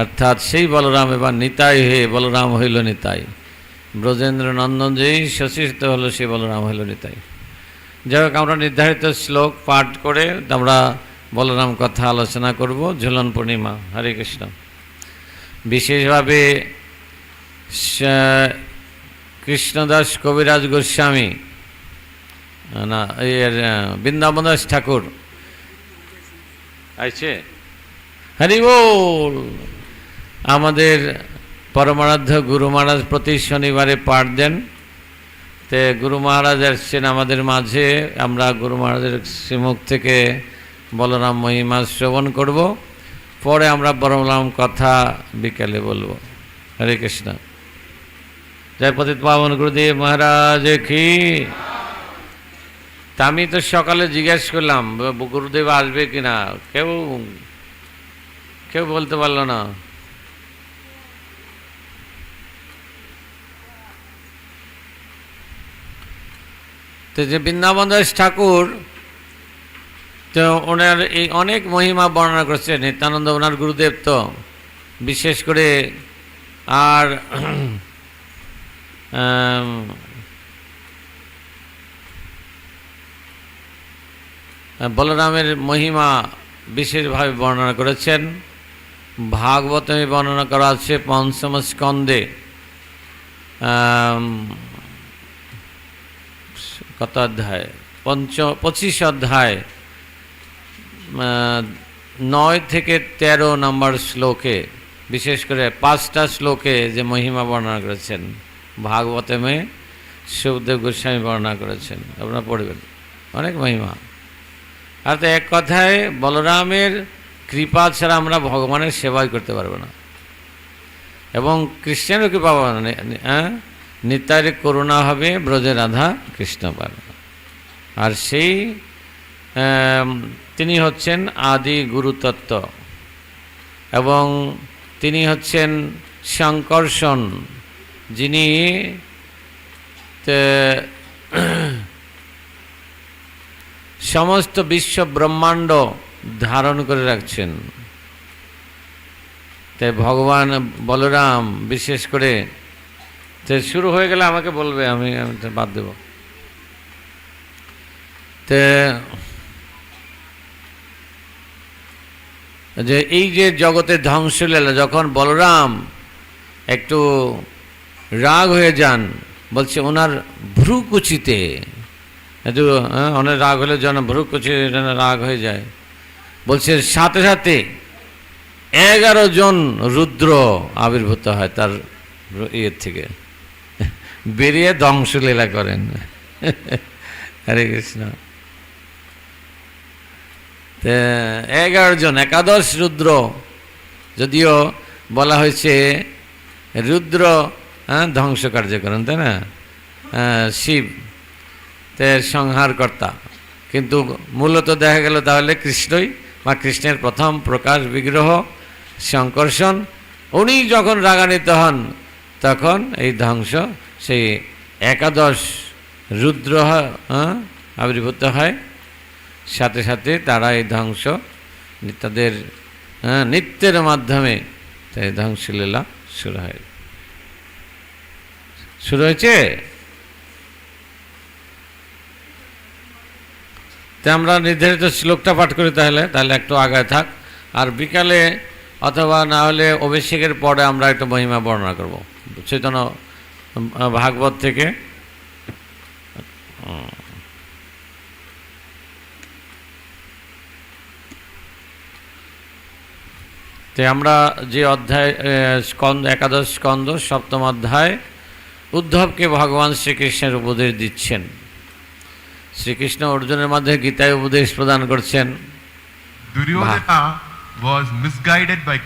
অর্থাৎ সেই বলরাম এবার নিতাই হয়ে বলরাম হইল নিতাই। ব্রজেন্দ্র নন্দন যেই শশিত হলো সেই বলরাম হইল নিতাই। যাই হোক আমরা নির্ধারিত শ্লোক পাঠ করে আমরা বলরাম কথা আলোচনা করব। ঝুলন পূর্ণিমা। হরে কৃষ্ণ। বিশেষভাবে কৃষ্ণদাস কবিরাজ গোস্বামী না বৃন্দাবন দাস ঠাকুর। আছে হরি বল। আমাদের পরমারাধ্য গুরু মহারাজ প্রতি শনিবারে পাঠ দেন। তে গুরু মহারাজ এসছেন আমাদের মাঝে। আমরা গুরু মহারাজের শ্রীমুখ থেকে বলরাম মহিমা শ্রবণ করব। পরে আমরা বলরাম কথা বিকেলে বলব। হরে কৃষ্ণ। জয় পতিত পাবন গুরুদেব মহারাজ কি। তা আমি তো সকালে জিজ্ঞেস করলাম, গুরুদেব আসবে কিনা? কেউ কেউ বলতে পারল না। তো যে বৃন্দাবন দাস ঠাকুর তো ওনার এই অনেক মহিমা বর্ণনা করছেন নিত্যানন্দ ওনার গুরুদেব তো বিশেষ করে আর বলরামের মহিমা বিশেষভাবে বর্ণনা করেছেন ভাগবতে বর্ণনা করা আছে পঞ্চম স্কন্ধে আম, কত অধ্যায় পঞ্চ, পঁচিশ অধ্যায় নয় থেকে তেরো নম্বর শ্লোকে, বিশেষ করে পাঁচটা শ্লোকে যে মহিমা বর্ণনা করেছেন ভাগবতমে সুখদেব গোস্বামী বর্ণনা করেছেন, আপনারা পড়বেন, অনেক মহিমা। আর তো এক কথায়, বলরামের কৃপা ছাড়া আমরা ভগবানের সেবাই করতে পারব না। এবং কৃষ্ণেরও কৃপা হ্যাঁ? নিত্যায়ের করুণা হবে ব্রজে রাধা কৃষ্ণ আর সেই তিনি হচ্ছেন আদি গুরুতত্ত্ব এবং তিনি হচ্ছেন শঙ্কর্ষণ যিনি সমস্ত বিশ্ব ব্রহ্মাণ্ড ধারণ করে রাখছেন। তাই ভগবান বলরাম, বিশেষ করে তো শুরু হয়ে গেলে আমাকে বলবে আমি বাদ দেব। তে যে এই যে জগতের ধ্বংসলীলা যখন বলরাম একটু রাগ হয়ে যান বলছে ওনার ভ্রুকুচিতে একটু হ্যাঁ, অনেক রাগ হলে যেন ভ্রুকুচিতে যেন রাগ হয়ে যায়। বলছে সাথে সাথে এগারো জন রুদ্র আবির্ভূত হয় তার ইয়ের থেকে। বেরিয়ে ধ্বংসলীলা করেন। হরে কৃষ্ণ। এগারো জন একাদশ রুদ্র যদিও বলা হয়েছে রুদ্র হ্যাঁ ধ্বংস কার্য করেন তাই না? হ্যাঁ, শিব সংহারকর্তা। কিন্তু মূলত দেখা গেল তাহলে কৃষ্ণই বা কৃষ্ণের প্রথম প্রকাশ বিগ্রহ শঙ্কর্ষণ উনি যখন রাগান্বিত হন তখন এই ধ্বংস সেই একাদশ রুদ্র আবির্ভূত হয়। সাথে সাথে তারা এই ধ্বংস, তাদের নৃত্যের মাধ্যমে তাই ধ্বংসলীলা শুরু হয়। শুরু হয়েছে? তা আমরা নির্ধারিত শ্লোকটা পাঠ করি তাহলে তাহলে একটু আগায় থাক। আর বিকালে অথবা না হলে অভিষেকের পরে আমরা একটু মহিমা বর্ণনা করব। চৈতন্য ভাগবত থেকে। তে আমরা যে অধ্যায় স্কন্দ একাদশ স্কন্দ সপ্তম অধ্যায় উদ্ধবকে ভগবান শ্রীকৃষ্ণের উপদেশ দিচ্ছেন। শ্রীকৃষ্ণ অর্জুনের মাধ্যমে গীতায় উপদেশ প্রদান করছেন। Duryodhana was misguided by